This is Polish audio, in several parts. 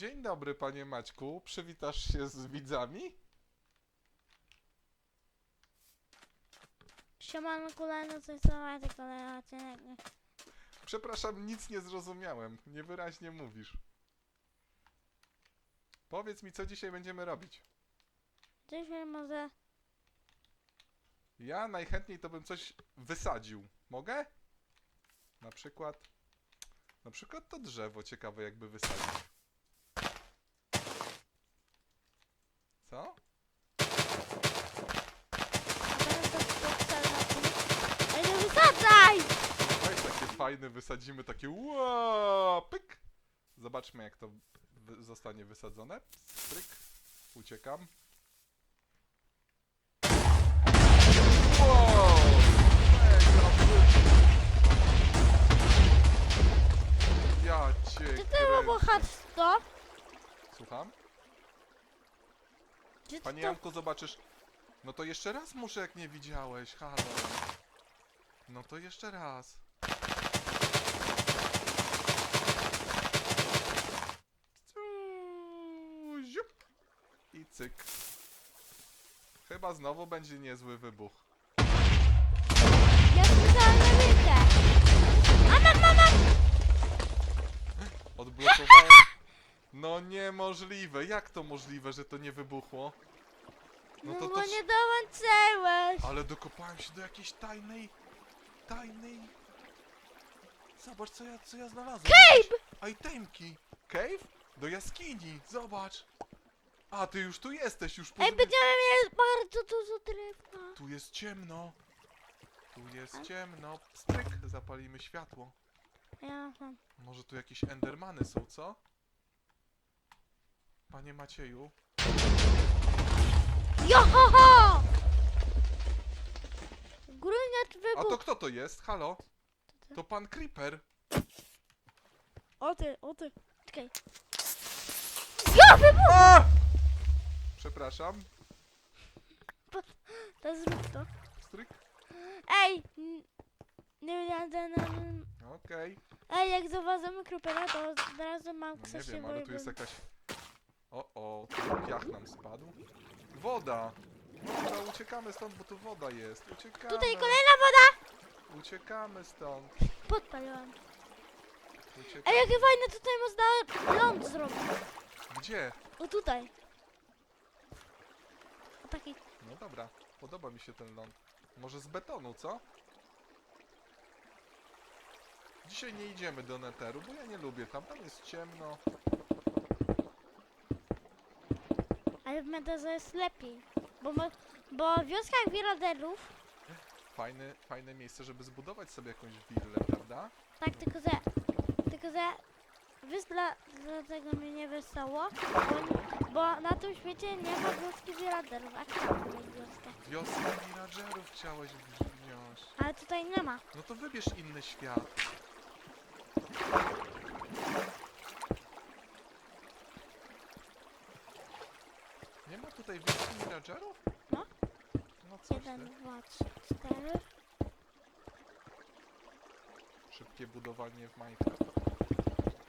Dzień dobry, panie Maćku. Przywitasz się z widzami? Siemano kolejno coś co tylko kolejny odcinek. Przepraszam, nic nie zrozumiałem. Niewyraźnie mówisz. Powiedz mi, co dzisiaj będziemy robić. Dzisiaj może... Ja najchętniej to bym coś wysadził. Mogę? Na przykład... Na przykład to drzewo ciekawe jakby wysadzić. Co? Teraz to spokojnie. Ej, nie wysadzaj! Weź takie fajne, wysadzimy takie ła, pyk. Zobaczmy jak to wy zostanie wysadzone. Stryk. Uciekam. Wow! Mega. Ja cię Czy to kręcę. było bohatstwo? Słucham? Czy Panie to... Janku, zobaczysz. No to jeszcze raz muszę, jak nie widziałeś. Halo. No to jeszcze raz. Ziup. I cyk. Chyba znowu będzie niezły wybuch. Ja słyszałem na rękę. Mama, mama! Odblokowałem. No niemożliwe. Jak to możliwe, że to nie wybuchło? No, No to bo to... nie dołączyłeś. Ale dokopałem się do jakiejś tajnej... Tajnej... Zobacz, co ja, co ja znalazłem. Cave! Itemki. Cave? Do jaskini. Zobacz. A, ty już tu jesteś, już Ej, pozbyt... będziemy mieli bardzo dużo drewna. Tu jest ciemno. Tu jest ciemno. Stryk, zapalimy światło. Ja. Może tu jakieś endermany są, co? Panie Macieju. Jo, ho, ho! Gruniacz A to kto to jest? Halo? To pan Creeper. O ty, o ty. Czekaj. A! Przepraszam. To zrób to. Stryk. Ej! n- Nie wiem, ten... ten- Okej. Ej, jak zauważymy krupera, to od razu mam No nie wiem, ale tu jest jakaś... O, o, tu piach nam spadł. Woda! Woda, uciekamy stąd, bo tu woda jest. Uciekamy. Tutaj kolejna woda! Uciekamy stąd. Podpaliłam. Uciekamy. Ej, jakie fajne tutaj można ląd zrobić. Gdzie? O tutaj. O taki. No dobra, podoba mi się ten ląd. Może z betonu, co? Dzisiaj nie idziemy do Netheru, bo ja nie lubię tam. Tam jest ciemno. Ale w Mederze jest lepiej. Bo, bo w wioskach Wiraderów, Fajne, fajne miejsce, żeby zbudować sobie jakąś willę, prawda? tak tylko że, tylko że wysla, dlatego mnie nie wesoło, bo, bo na tym świecie nie ma wioski Wiraderów, a chciałam mieć wioskę. Villagerów chciałeś wziąć. Ale tutaj nie ma. No to wybierz inny świat. Nie ma tutaj wioski villagerów? No. No coś Jeden, ty. dwa, trzy, cztery. Szybkie budowanie w Minecraft.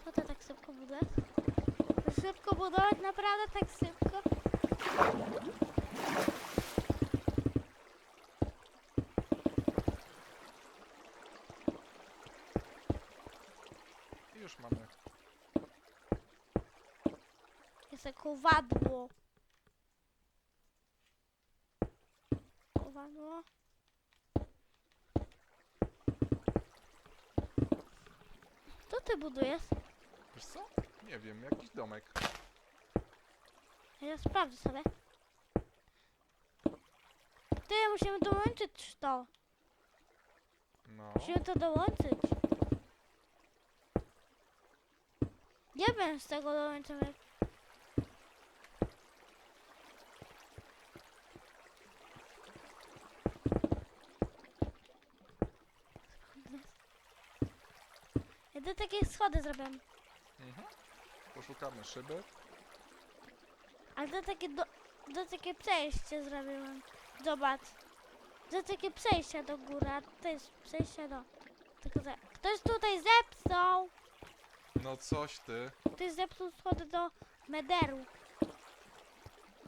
No to tak szybko budować? Szybko budować, naprawdę tak szybko? I już mamy. Jest jak kowadło. Kowadło. Co ty budujesz? Wiesz co? Nie wiem, jakiś domek. Ja sprawdzę sobie. Ty, musimy dołączyć to. No. Musimy to dołączyć. Nie wiem, z tego dołączymy. Takie schody zrobię. Mhm. Poszukamy szyby. Ale to takie do, to takie przejście zrobiłem. Zobacz. To takie przejście do góry, a to jest przejście do... Tylko że ktoś tutaj zepsuł. No coś ty. Ty zepsuł schody do mederu.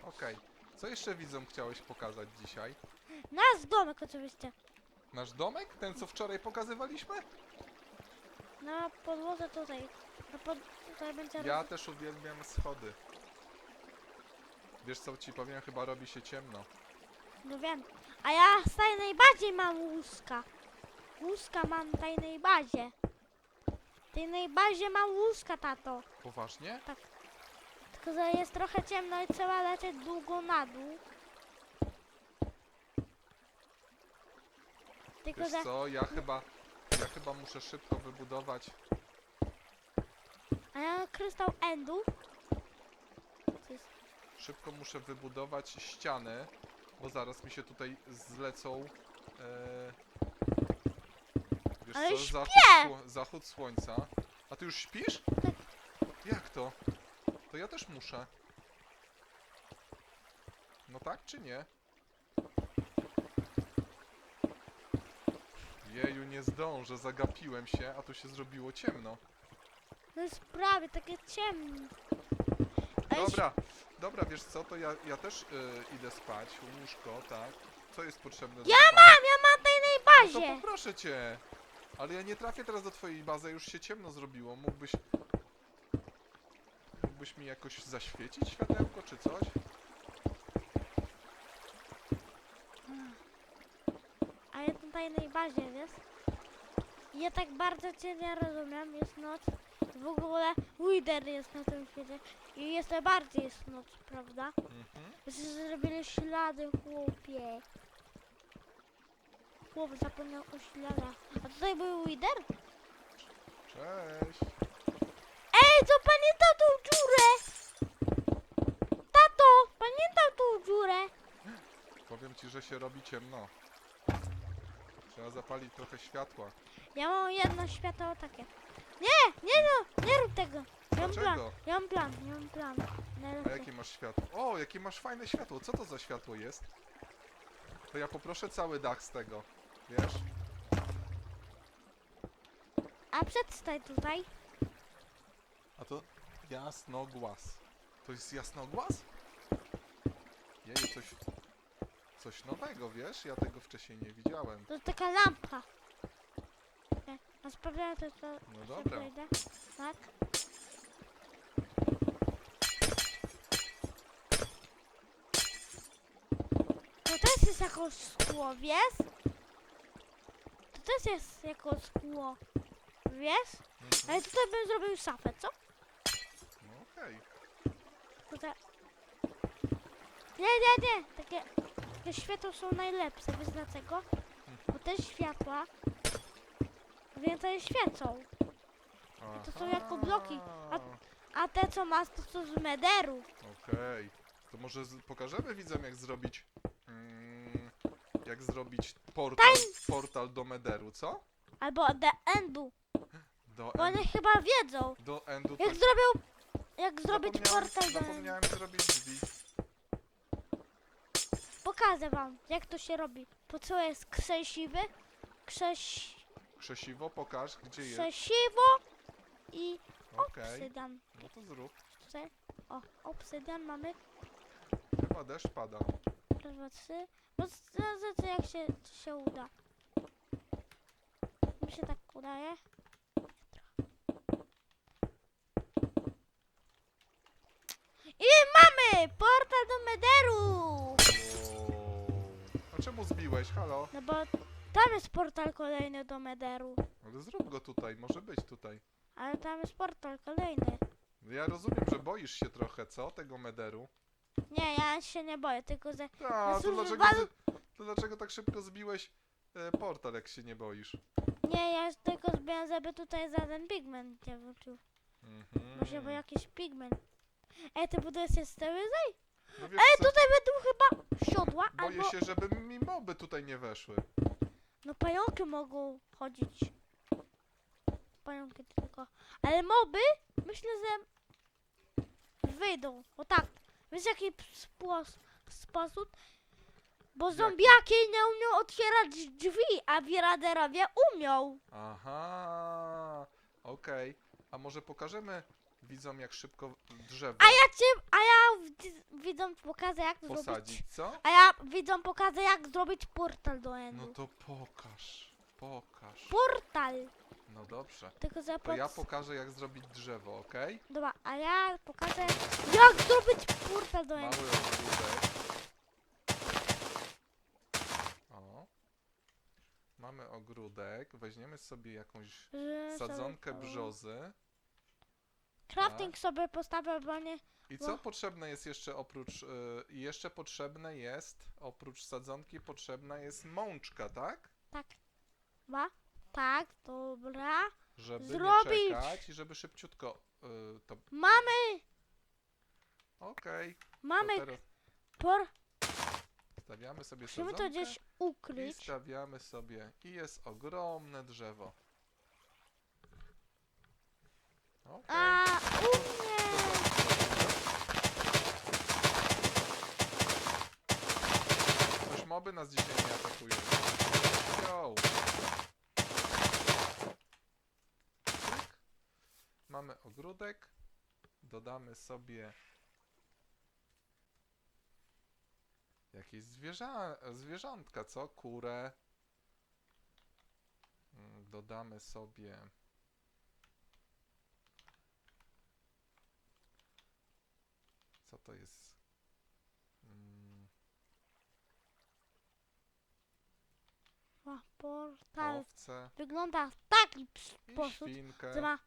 Okej. Co jeszcze widzom chciałeś pokazać dzisiaj? Nasz domek oczywiście. Nasz domek? Ten, co wczoraj pokazywaliśmy? Na podłodze tutaj. Na pod... Tutaj będzie Ja roz- też uwielbiam schody. Wiesz co ci powiem? Chyba robi się ciemno. No wiem. A ja w tajnej bazie mam łóżka. Łóżka mam w tajnej bazie. W tajnej bazie mam łóżka, tato. Poważnie? Tylko, że jest trochę ciemno i trzeba lecieć długo na dół. Tylko, Wiesz że... co? Ja chyba... Ja chyba muszę szybko wybudować... A ja krystał jest? Szybko muszę wybudować ściany, bo zaraz mi się tutaj zlecą... E... Wiesz Ale co? śpię! Zachód, sło- zachód słońca. A ty już śpisz? Tak. Jak to? To ja też muszę. No tak czy nie? Jeju, nie zdążę, zagapiłem się, a tu się zrobiło ciemno. No jest prawie takie ciemne. A już- Dobra, dobra, wiesz co, to ja, ja też y, idę spać, łóżko, tak? Co jest potrzebne do Ja spania? mam, ja mam tajnej No to poproszę cię. Ale ja nie trafię teraz do twojej bazy, już się ciemno zrobiło. Mógłbyś... Mógłbyś mi jakoś zaświecić światełko, czy coś? Tajnej bazie? I Ja tak bardzo cię nie rozumiem, jest noc. W ogóle Wither jest na tym świecie. I jeszcze bardziej jest noc, prawda? Mhm. Że zrobili ślady, chłopie. Chłop zapomniał o śladach. A tutaj był Wither? Cześć. Ej, to pamiętał tą dziurę! Tato, pamiętał tą dziurę! Powiem ci, że się robi ciemno. Trzeba zapalić trochę światła. Ja mam jedno światło takie. Nie, nie no, nie rób tego. Ja mam plan, Dlaczego? ja mam plan, ja mam plan. A jakie masz światło? O, jakie masz fajne światło. Co to za światło jest? To ja poproszę cały dach z tego. Wiesz? A przedstań tutaj. A to jasnogłas. To jest jasnogłas? Jeju, coś... Coś nowego, wiesz? Ja tego wcześniej nie widziałem. To jest taka lampa. Nie, A sprawdzałem to, to No dobra. Tak. To też jest jako szkło, wiesz? To też jest jako szkło. Wiesz? Mhm. Ale tutaj bym zrobił szafę, co? No okej. Tutaj. Nie, nie, nie. Takie, takie światła są najlepsze. Wiesz dlaczego? Bo te światła więcej świecą. to są jako bloki. A-. A te co masz to są z mederu. Okej. To może z- pokażemy widzom jak zrobić... Mm, jak zrobić portal, portal do Mederu, co? Albo the endu. Do, Bo one chyba wiedzą. do endu to Jak zrobią. Jak zrobić zapomniałem, portal do endu. Zapomniałem zrobić drzwi. Pokażę wam jak to się robi. Po co jest krzesiwy? Krześ... Krzesiwo, pokaż, gdzie jest. Krzesiwo i Okej, obsydian. no to zrób. Tutaj. O, obsydian mamy. Chyba deszcz pada. Raz, dwa, trzy. No zobaczę jak się, czy się uda. Mi się tak udaje. I mamy! Portal do Mederu! Czemu zbiłeś? Halo? No bo tam jest portal kolejny do Mederu. Ale zrób go tutaj, może być tutaj. Ale tam jest portal kolejny. Ja rozumiem, że boisz się trochę, co? Tego Mederu. Nie, ja się nie boję, tylko że... A, to dlaczego, z- to dlaczego tak szybko zbiłeś e, portal, jak się nie boisz? Nie, ja tylko zbieram, żeby tutaj żaden pigment nie wrócił. Mhm. Może bo jakiś pigment. Ej, ty budujesz się z tyłu? No wiesz Ej, co, tutaj będą chyba siodła boję albo... się, żeby mi moby tutaj nie weszły. No pająki mogą chodzić. Pająki tylko. Ale moby, myślę, że wyjdą. O tak. Wiesz jaki spos- sposób? Bo Jaki? zombiaki nie umią otwierać drzwi, a wiraderowie umią. Aha, okej. A może pokażemy widzom, jak szybko drzewo A ja cię, a ja w- widzą pokażę jak zrobić. posadzić, co? A ja widzą pokażę jak zrobić portal do No Endu. to pokaż, pokaż. Portal! No dobrze. Tylko za To ja pokażę, jak zrobić drzewo, okej? Dobra, a ja pokażę jak zrobić portal do Mały Endu. ogródek. O. Mamy ogródek. Weźmiemy sobie jakąś Że sadzonkę brzozy. Crafting sobie postawię, bo nie... I co potrzebne jest jeszcze oprócz... y, jeszcze potrzebne jest, oprócz sadzonki, potrzebna jest mączka, tak? Tak. Ma? Tak, dobra. Żeby Zrobić. nie czekać i żeby szybciutko y, to... Mamy, Okej. to mamy teraz por... stawiamy sobie Musimy to sadzonkę gdzieś i ukryć. stawiamy sobie... I jest ogromne drzewo. Okej. A u mnie... Coś moby nas dzisiaj nie atakują. Yo. Cyk. Mamy ogródek. Dodamy sobie jakieś zwierza zwierzątka, co? Kurę. Mm, Dodamy sobie to jest? Mm, O, portal Owce wygląda w taki i sposób, świnkę. że ma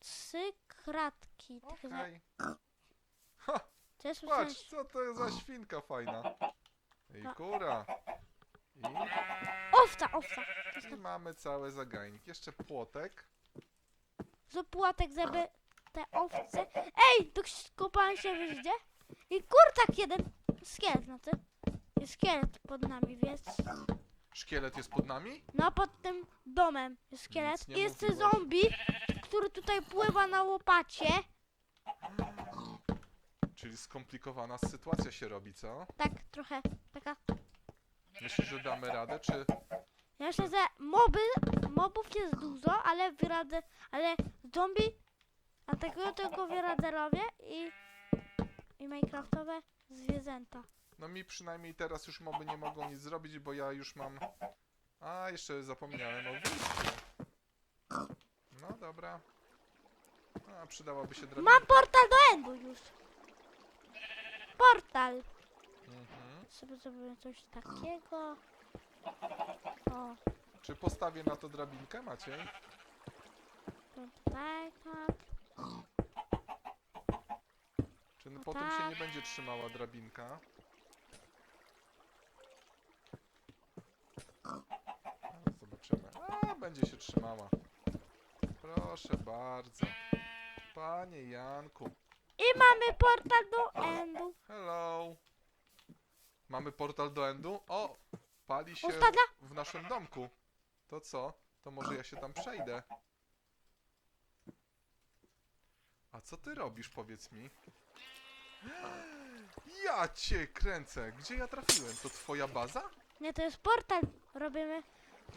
trzy kratki. Okej. to jest Patrz, co to jest za świnka fajna. I A. kura. I, Owca, owca. I mamy cały zagajnik. Jeszcze płotek. Zapłatek, żeby te owce... Ej, tu kopałem się wyjdzie. I kurczak jeden. Szkielet, znaczy. Jest szkielet pod nami, więc... Szkielet jest pod nami? No, pod tym domem jest szkielet. nie jest mówiłaś. zombie, który tutaj pływa na łopacie. Czyli skomplikowana sytuacja się robi, co? Tak, trochę taka... Myślisz, że damy radę, czy... Ja myślę, że moby, mobów jest dużo, ale wyradzę, ale zombie atakują tylko wyradzerowie i, i minecraftowe zwierzęta. No mi przynajmniej teraz już moby nie mogą nic zrobić, bo ja już mam... A, jeszcze zapomniałem o wyjściu. No dobra. A, przydałaby się drabina. Mam portal do Endu już. Portal. Mhm. Sobie zrobimy coś takiego. O, Czy postawię na to drabinkę, Maciej? tutaj, tak. Czy No potem się tak. nie będzie trzymała drabinka? Zobaczymy. A, będzie się trzymała. Proszę bardzo. Panie Janku. I mamy portal do Endu. Hello. Mamy portal do Endu? O! Pali się Ustawia? w naszym domku. To co? To może ja się tam przejdę. A co ty robisz, powiedz mi? Ja cię kręcę! Gdzie ja trafiłem? To twoja baza? Nie, to jest portal. Robimy.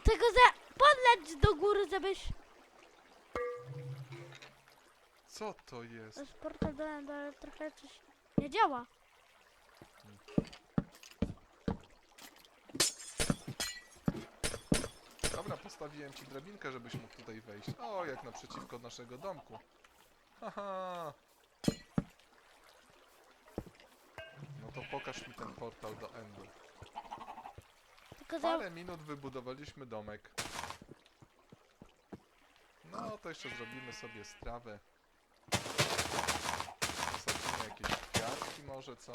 Tylko za podleć do góry, żebyś... Co to To jest? jest portal do Endu, ale trochę coś nie działa. Dobra, postawiłem ci drabinkę, żebyś mógł tutaj wejść. O, jak naprzeciwko naszego domku. Haha. No to pokaż mi ten portal do Endu. Tylko za... Parę minut wybudowaliśmy domek. No, to jeszcze zrobimy sobie strawę. Posadzimy jakieś kwiatki może, co?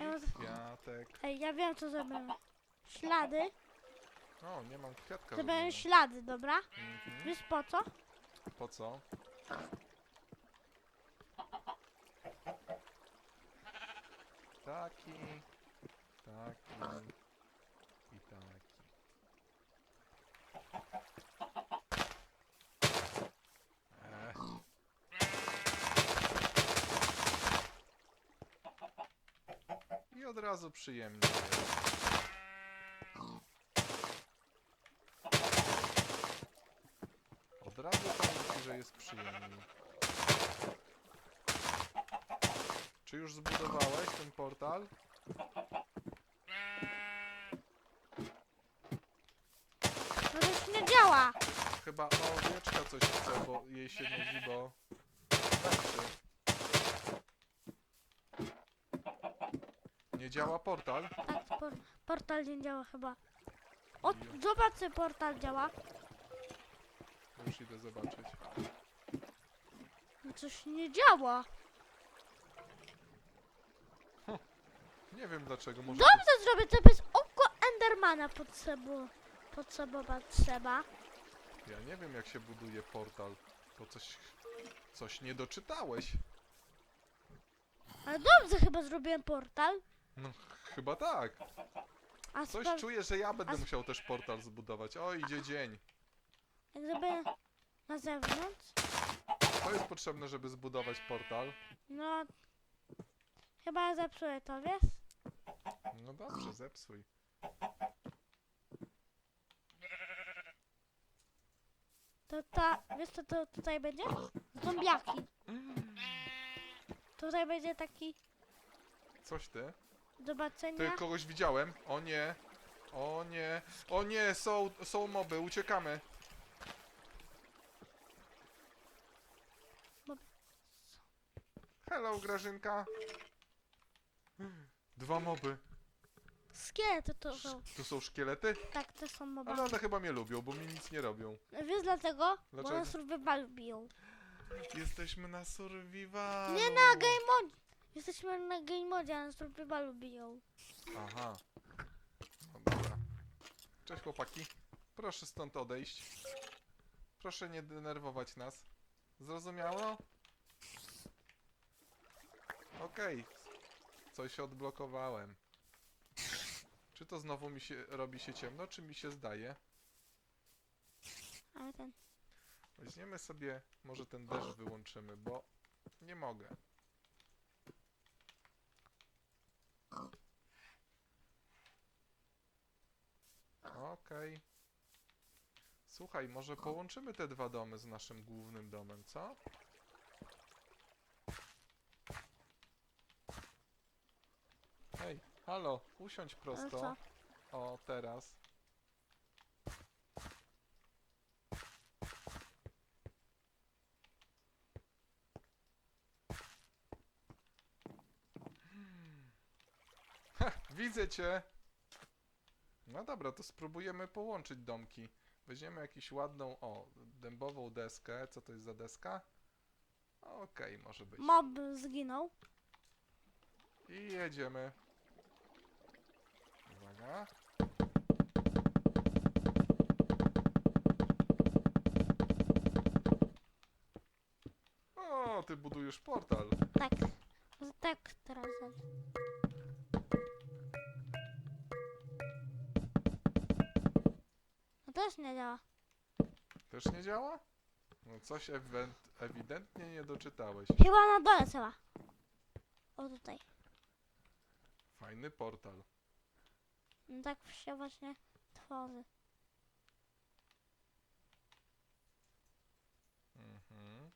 Ja mam- Kwiatek. Ej, ja wiem co zrobimy. Ślady. O, nie mam kwiatka. Zrobimy żadnego. ślady, dobra? Mhm. Wiesz po co? Po co? Taki. Razu przyjemnie. Od razu ci, że jest przyjemniej. Czy już zbudowałeś ten portal? No to już nie działa. Chyba owieczka coś chce, bo jej się nudzi, bo... Tańczy. Nie działa portal? Tak, por portal nie działa chyba. O, zobacz, czy portal działa. Już idę zobaczyć. No coś nie działa. Nie wiem dlaczego, może... Dobrze zrobię, to bez oko Endermana potrzeba. Potrzebować trzeba. Ja nie wiem jak się buduje portal. To coś... Coś nie doczytałeś. Ale dobrze chyba zrobiłem portal. No, chyba tak. A Coś czuję, że ja będę a musiał też portal zbudować. O, idzie dzień. jak zrobię na zewnątrz, To jest potrzebne, żeby zbudować portal. no chyba zepsuję to, wiesz? No dobrze, zepsuj. To ta, wiesz co to tutaj będzie? Zombiaki. Tutaj będzie taki Coś ty? Do Ty zobaczenia. kogoś widziałem? O nie. O nie. O nie, są, są moby, uciekamy. Hello, Grażynka. Dwa moby. Szkielety to są. Tu są szkielety? Tak, to są Ale one chyba mnie lubią, bo mi nic nie robią. Wiesz dlaczego? Bo Dlaczego? nas survival biją. Jesteśmy na survivalu. Nie na game. Jesteśmy na game modzie, a nas survivalu biją. Aha. No dobra. Cześć chłopaki. Proszę stąd odejść. Proszę nie denerwować nas. Zrozumiało? Okej. Coś odblokowałem. Czy to znowu mi się robi się ciemno, czy mi się zdaje? Ale ten. Weźmiemy sobie, może ten deszcz wyłączymy, bo nie mogę. Okej. Słuchaj, może połączymy te dwa domy z naszym głównym domem, co? Hej, halo, usiądź prosto. O, teraz. Ha, widzę cię! No dobra, to spróbujemy połączyć domki. Weźmiemy jakąś ładną, o, dębową deskę. Co to jest za deska? Okej, może być. Mob zginął. I jedziemy. Uwaga. O, ty budujesz portal. Tak. Tak teraz. Też nie działa. Też nie działa? No coś ewen- ewidentnie nie doczytałeś. Chyba na dole trzeba. O tutaj. Fajny portal. No tak się właśnie tworzy. Mhm.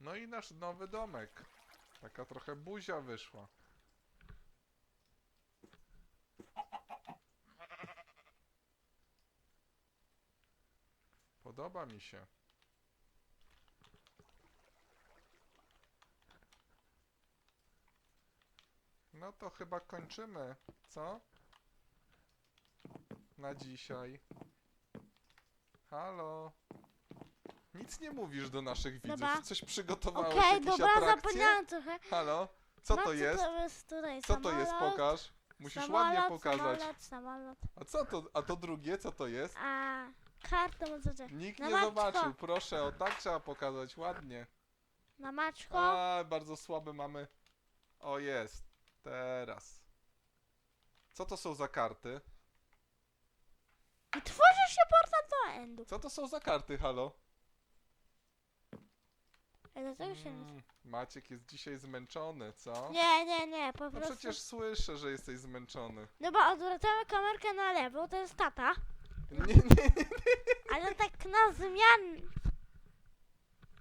No i nasz nowy domek. Taka trochę buzia wyszła. Podoba mi się. No to chyba kończymy, co? Na dzisiaj. Halo? Nic nie mówisz do naszych widzów. Dobra. Coś przygotowałeś, Okej, jakieś dobra, atrakcje? zapomniałam trochę. Halo? Co no, to jest? To jest tutaj Co to jest? samolot, Pokaż. Musisz samolot, ładnie pokazać. Samolot, samolot. A co to? A to drugie, co to jest? A możecie. Nikt Na nie maczko. zobaczył. Proszę, o tak trzeba pokazać ładnie. Na maczko. A, bardzo słabe mamy. O, jest. Teraz. Co to są za karty? I tworzy się portal do endu. Co to są za karty, halo? Ej, dlaczego się nie... Mm, Maciek jest dzisiaj zmęczony, co? Nie, nie, nie, po No prostu... przecież słyszę, że jesteś zmęczony. No bo odwracamy kamerkę na lewo, to jest tata. Nie, nie. Ale tak na zmian...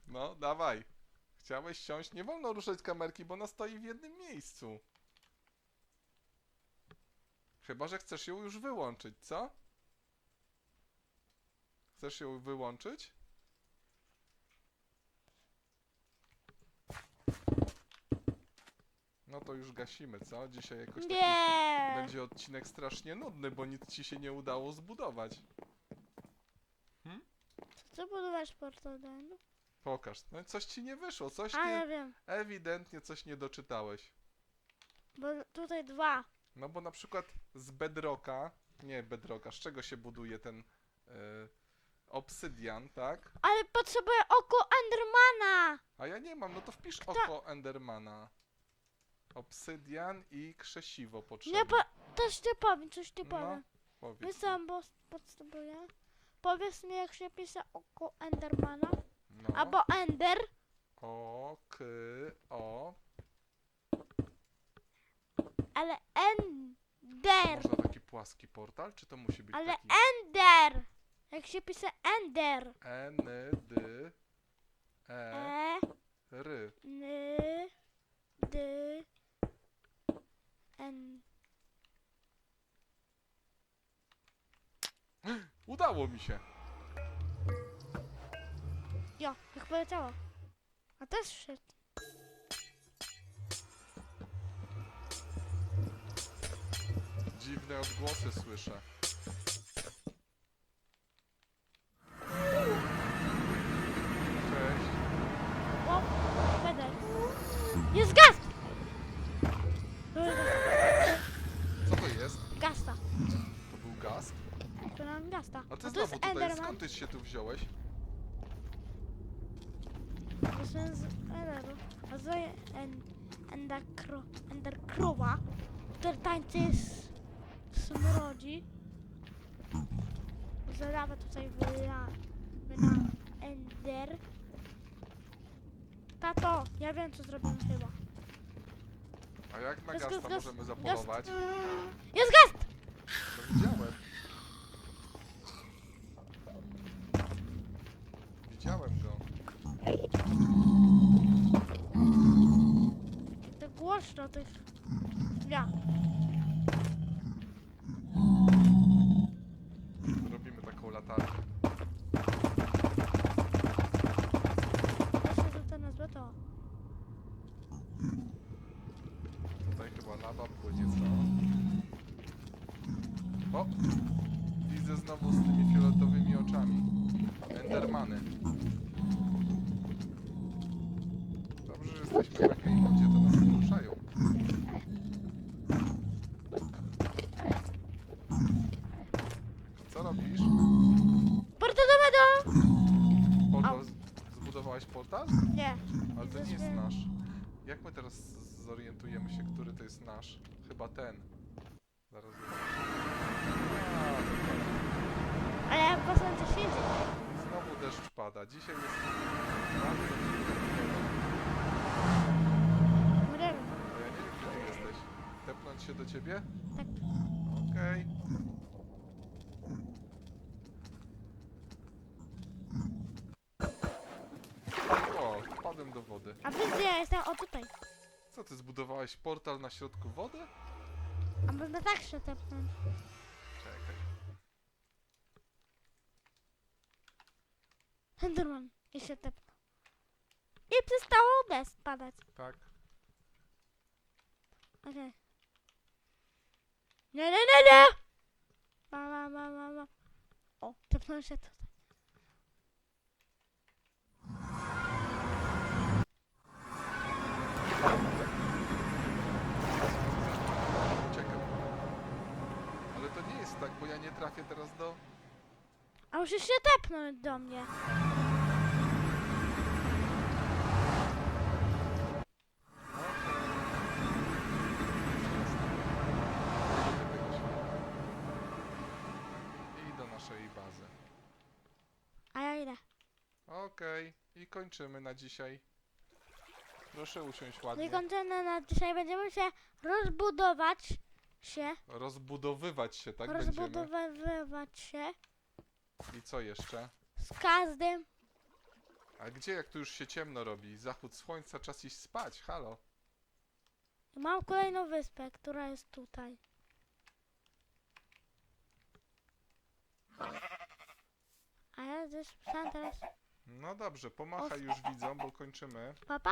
No, dawaj. Chciałeś siąść? Nie wolno ruszać kamerki, bo ona stoi w jednym miejscu. Chyba, że chcesz ją już wyłączyć, co? Chcesz ją wyłączyć? No to już gasimy, co? Dzisiaj jakoś taki Nie! będzie odcinek strasznie nudny, bo nic ci się nie udało zbudować. Co budować portodenu? Pokaż. No coś ci nie wyszło, coś A, nie... ja wiem. Ewidentnie coś nie doczytałeś. Bo tutaj dwa. No bo na przykład z bedrocka, nie bedrocka, z czego się buduje ten y, obsydian, tak? Ale potrzebuję oko Endermana! A ja nie mam, no to wpisz oko Endermana. Obsydian i krzesiwo potrzebne. Nie, po... Coś ci powiem, coś ci No, powiem. powiedz. Co, bo potrzebuję? Powiedz mi, jak się pisze oko Endermana. No. Albo Ender. O, k, o. Ale Ender. Można taki płaski portal, czy to musi być Ale taki Ender. Jak się pisze Ender. N, D, E, E, R. N, D, N. Udało mi się. Jo, jak poleciało. A też szedł. Dziwne odgłosy słyszę. Skąd się tu wziąłeś? To jest z Enderu. A to jest en, Enderkro, Enderkrowa, który tańczy z smrodzi. Zalawa tutaj wyla, wyla Ender. Tato, ja wiem co zrobimy chyba. A jak na Gaz, gasta gaz, gaz, możemy zapolować? Jest gast! No. Widziałem go. To głośno tych... Ja. Robimy taką latarkę. Myślę, że to nazwę to. Tutaj chyba lawa płynie, co? O! Widzę znowu z tymi fioletowymi oczami. Endermany. Jesteśmy to nas nie ruszają. Co robisz? Porto do medo! Portal... Zbudowałeś portal? Nie. Ale to nie jest Jesteśmy- nasz. Jak my teraz zorientujemy się, który to jest nasz? Chyba ten. Zaraz zobaczę. Ale ja w siedzę. Znowu deszcz pada. Dzisiaj jest bardzo dziwna pogoda. Mrem. A ja nie wiem, gdzie ty jesteś. Się do ciebie? Tak. Okej. O, wpadłem do wody. A wiesz gdzie ja jestem? O tutaj. Co, ty zbudowałeś portal na środku wody? A można tak się tepnąć. Czekaj. Enderman. I się tepnął. I przestało deszcz padać. Tak. Okej. Nie, nie, nie, nie! Ma, ma, ma, ma, ma. O, tepnąłem się tutaj. Uciekam. Ale to nie jest tak, bo ja nie trafię teraz do... A musisz się tepnąć do mnie. I bazy. A ja idę. Okej, i kończymy na dzisiaj. Proszę usiąść No i ładnie. kończymy na dzisiaj. Będziemy się rozbudować się. Rozbudowywać się, tak będziemy? rozbudowywać się I co jeszcze? z każdym. A gdzie, jak tu już się ciemno robi? Zachód słońca, czas iść spać, halo. Mam kolejną wyspę, która jest tutaj. A ja ze psem teraz. No dobrze, pomachaj już widzom, bo kończymy. Pa, pa!